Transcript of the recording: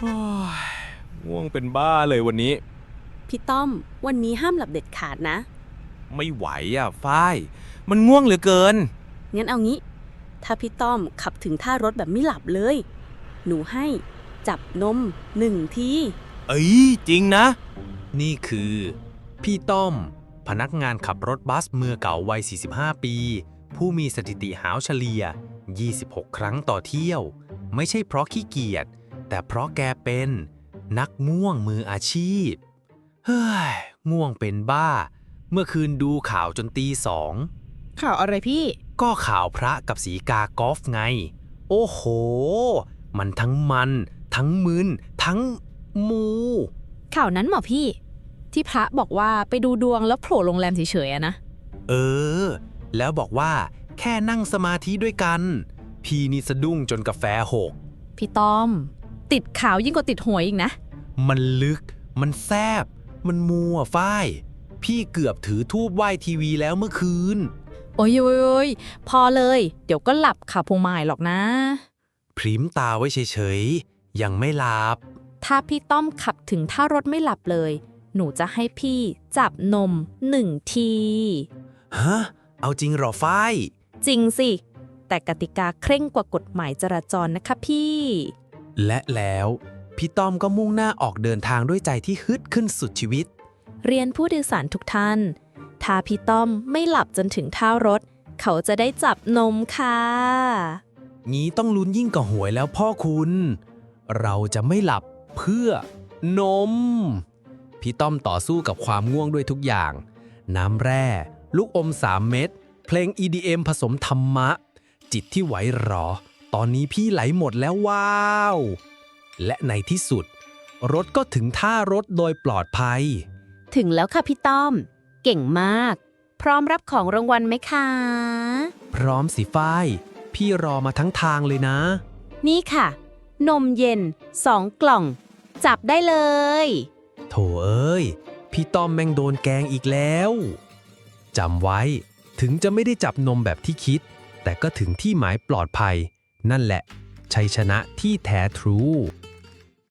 โอ้ยง่วงเป็นบ้าเลยวันนี้ พี่ต้อม วันนี้ห้ามหลับเด็ดขาดนะ ไม่ไหวอะฝ้าย มันง่วงเหลือเกิน งั้นเอางี้ ถ้าพี่ต้อมขับถึงท่ารถแบบไม่หลับเลย หนูให้จับนมหนึ่งที เอ้ยจริงนะ นี่คือ พี่ต้อม พนักงานขับรถบัสมือเก่าวัย 45 ปี ผู้มีสถิติหาวเฉลี่ย 26 ครั้งต่อเที่ยว ไม่ใช่เพราะขี้เกียจ แต่เพราะแกเป็นนักง่วงมืออาชีพ เฮ้ย ง่วงเป็นบ้า เมื่อคืนดูข่าวจนตีสอง ข่าวอะไรพี่ ก็ข่าวพระกับสีกากอล์ฟไง โอ้โห มันทั้งมัน ทั้งมึน ทั้งมู ข่าวนั้นเหรอพี่ ที่พระบอกว่าไปดูดวงแล้วโผล่โรงแรมเฉยๆอะนะ เออ แล้วบอกว่า แค่นั่งสมาธิด้วยกัน พี่นี่สะดุ้งจนกาแฟหก พี่ต้อม ติดข่าวยิ่งกว่าติดหวยอีกนะ มันลึก มันแซบ มันมัวฝ้าย พี่เกือบถือทูบไหว้ทีวีแล้วเมื่อคืน โอ้ยโอ้ยโอ้ยพอเลย เดี๋ยวก็หลับข่าวพวงมาลัยหรอกนะ พริมตาไว้เฉยๆ ยังไม่หลับ ถ้าพี่ต้อมขับถึงท่ารถไม่หลับเลย หนูจะให้พี่จับนมหนึ่งที ฮะ เอาจริงเหรอฝ้าย จริงสิ แต่กติกาเคร่งกว่ากฎหมายจราจรนะคะพี่ และแล้วพี่ต้อมก็มุ่งหน้าออกเดินทางด้วยใจที่ฮึดขึ้นสุดชีวิต เรียนผู้โดยสารทุกท่าน ถ้าพี่ต้อมไม่หลับจนถึงท่ารถ เขาจะได้จับนมค่ะ งี้ต้องลุ้นยิ่งกว่าหวยแล้วพ่อคุณ เราจะไม่หลับเพื่อนม พี่ต้อมต่อสู้กับความง่วงด้วยทุกอย่าง น้ำแร่ ลูกอม3เม็ด เพลง EDM ผสมธรรมะ จิตที่ไหวหรอ ตอนนี้พี่ไหลหมดแล้วว้าว และในที่สุด รถก็ถึงท่ารถโดยปลอดภัย ถึงแล้วค่ะพี่ต้อม เก่งมาก พร้อมรับของรางวัลไหมคะ พร้อมสิฝ้าย พี่รอมาทั้งทางเลยนะ นี่ค่ะ นมเย็นสองกล่อง จับได้เลย โถเอ้ย พี่ต้อมแม่งโดนแกงอีกแล้วจำไว้ ถึงจะไม่ได้จับนมแบบที่คิด แต่ก็ถึงที่หมายปลอดภัย นั่นแหละ ชัยชนะที่แท้ทรู